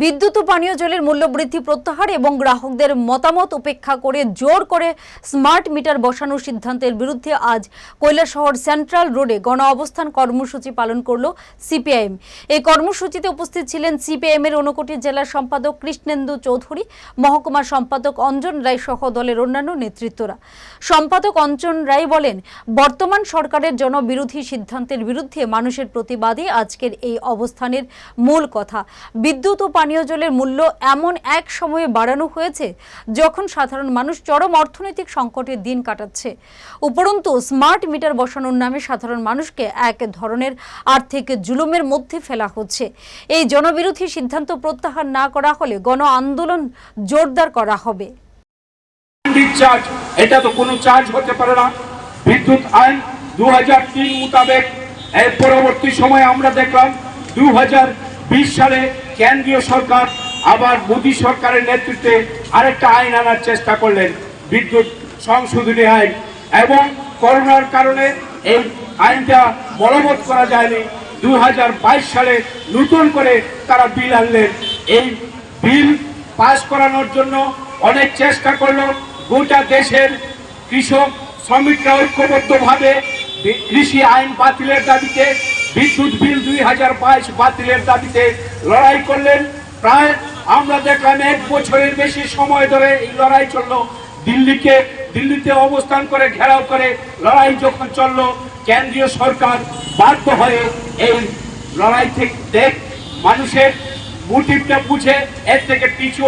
বিদ্যুৎ ও পানীয় জলের মূল্যবৃদ্ধি প্রত্যাহার এবং গ্রাহকদের মতামত উপেক্ষা করে জোর করে স্মার্ট মিটার বসানোর সিদ্ধান্তের বিরুদ্ধে আজ কৈলাসহর সেন্ট্রাল রোডে গণ অবস্থান কর্মসূচি পালন করল সিপিআইএম। এই কর্মসূচিতে উপস্থিত ছিলেন সিপিআইএম এর ঊনকোটি জেলার সম্পাদক কৃষ্ণেন্দু চৌধুরী মহকুমার সম্পাদক অঞ্জন রায় সহ দলের অন্যান্য নেতৃত্বরা। সম্পাদক অঞ্জন রায় বলেন, বর্তমান সরকারের জনবিরোধী সিদ্ধান্তের বিরুদ্ধে মানুষের প্রতিবাদে আজকের এই অবস্থানের মূল কথা। বিদ্যুৎ ও পানীয় জলের মূল্য এমন এক সময়ে বাড়ানো হয়েছে যখন সাধারণ মানুষ চরম অর্থনৈতিক সংকটের দিন কাটাচ্ছে। উপরন্তু, স্মার্ট মিটার বসানোর নামে সাধারণ মানুষকে এক ধরনের আর্থিক জুলুমের মধ্যে ফেলা হচ্ছে। এই জনবিরোধী সিদ্ধান্ত প্রত্যাহার না করা হলে গণ আন্দোলন জোরদার করা হবে। এটা তো কোনো চার্জ হতে পারে না। বিদ্যুৎ আইন দু মোতাবেক এর পরবর্তী সময়ে আমরা দেখলাম দু সালে কেন্দ্রীয় সরকার আবার মোদী সরকারের নেতৃত্বে আরেকটা আইন আনার চেষ্টা করলেন বিদ্যুৎ সংশোধনী আইন। এবং করোনার কারণে এই আইনটা বলবৎ করা যায়নি। দু হাজার বাইশ সালে নতুন করে তারা বিল আনলেন। এই বিল পাস করানোর জন্য অনেক চেষ্টা করল। গোটা দেশের কৃষক, শ্রমিকরা ঐক্যবদ্ধভাবে কৃষি আইন বাতিলের দাবিতে, বিদ্যুৎ বিল দুই হাজার বাইশ বাতিলের দাবিতে লড়াই করলেন। প্রায় আমরা দেখলাম এক বছরের বেশি সময় ধরে এই লড়াই চলল। দিল্লিকে, দিল্লিতে অবস্থান করে, ঘেরাও করে লড়াই যখন চলল, কেন্দ্রীয় সরকার বাধ্য হয়ে এই লড়াই থেকে দেখ, মানুষের মোটিভটা বুঝে, এর থেকে পিছু